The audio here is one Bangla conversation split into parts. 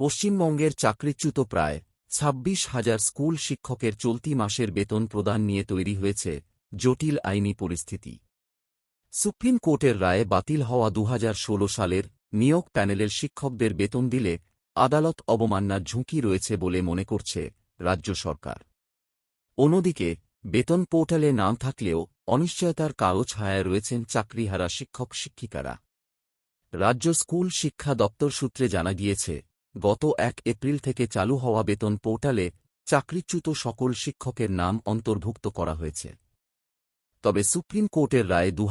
পশ্চিমবঙ্গের চাকরিচ্যুত প্রায় ছাব্বিশ হাজার স্কুল শিক্ষকের চলতি মাসের বেতন প্রদান নিয়ে তৈরি হয়েছে জটিল আইনি পরিস্থিতি। সুপ্রিম কোর্টের রায়ে বাতিল হওয়া দু হাজার ষোলো সালের নিয়োগ প্যানেলের শিক্ষকদের বেতন দিলে আদালত অবমাননার ঝুঁকি রয়েছে বলে মনে করছে রাজ্য সরকার। অন্যদিকে, বেতন পোর্টালে নাম থাকলেও অনিশ্চয়তার কালো ছায়ায় রয়েছেন চাকরিহারা শিক্ষক শিক্ষিকারা রাজ্য স্কুল শিক্ষা দপ্তর সূত্রে জানা গিয়েছে গত এক এপ্রিল থেকে চালু হওয়া বেতন পোর্টালে চাকরিচ্যুত সকল শিক্ষকের নাম অন্তর্ভুক্ত করা হয়েছে। তবে সুপ্রিম কোর্টের রায়ে দু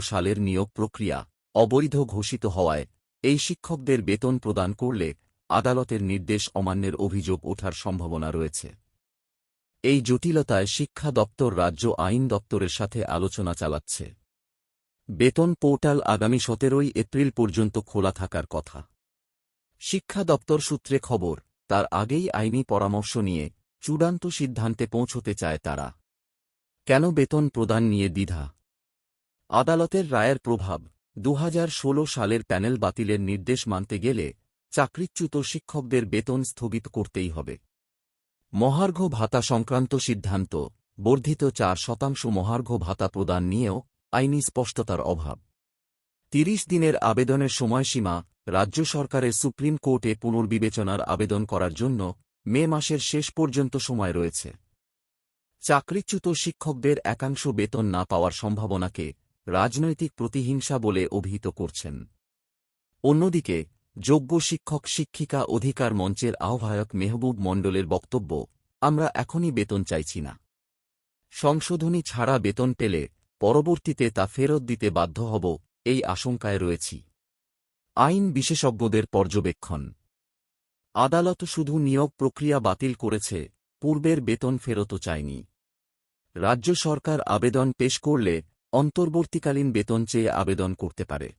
সালের নিয়োগ প্রক্রিয়া অবৈধ ঘোষিত হওয়ায় এই শিক্ষকদের বেতন প্রদান করলে আদালতের নির্দেশ অমান্যের অভিযোগ ওঠার সম্ভাবনা রয়েছে। এই জটিলতায় শিক্ষা দপ্তর রাজ্য আইন দপ্তরের সাথে আলোচনা চালাচ্ছে। বেতন পোর্টাল আগামী সতেরোই এপ্রিল পর্যন্ত খোলা থাকার কথা। শিক্ষা দপ্তর সূত্রে খবর, তার আগেই আইনি পরামর্শ নিয়ে চূড়ান্ত সিদ্ধান্তে পৌঁছতে চায় তারা। কেন বেতন প্রদান নিয়ে দ্বিধা? আদালতের রায়ের প্রভাব দু হাজার ষোলো সালের প্যানেল বাতিলের নির্দেশ মানতে গেলে চাকরিচ্যুত শিক্ষকদের বেতন স্থগিত করতেই হবে। মহার্ঘ ভাতা সংক্রান্ত সিদ্ধান্ত, বর্ধিত চার শতাংশ মহার্ঘ ভাতা প্রদান নিয়েও আইনি স্পষ্টতার অভাব। তিরিশ দিনের আবেদনের সময়সীমা রাজ্য সরকারের সুপ্রিম কোর্টে পুনর্বিবেচনার আবেদন করার জন্য মে মাসের শেষ পর্যন্ত সময় রয়েছে। চাকরিচ্যুত শিক্ষকদের একাংশ বেতন না পাওয়ার সম্ভাবনাকে রাজনৈতিক প্রতিহিংসা বলে অভিহিত করছেন। অন্যদিকে, যোগ্য শিক্ষক শিক্ষিকা অধিকার মঞ্চের আহ্বায়ক মেহবুব মণ্ডলের বক্তব্য, আমরা এখনই বেতন চাইছি না। সংশোধনী ছাড়া বেতন পেলে পরবর্তীতে তা ফেরত দিতে বাধ্য হব এই আশঙ্কায় রয়েছি। আইন বিশেষজ্ঞদের পর্যবেক্ষণ। আদালত শুধু নিয়োগ প্রক্রিয়া বাতিল করেছে, পূর্বের বেতন ফেরত চায়নি। রাজ্য সরকার আবেদন পেশ করলে অন্তর্বর্তীকালীন বেতন চেয়ে আবেদন করতে পারে।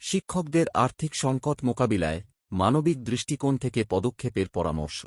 শিক্ষকদের আর্থিক সংকট মোকাবিলায় মানবিক দৃষ্টিকোণ থেকে পদক্ষেপের পরামর্শ।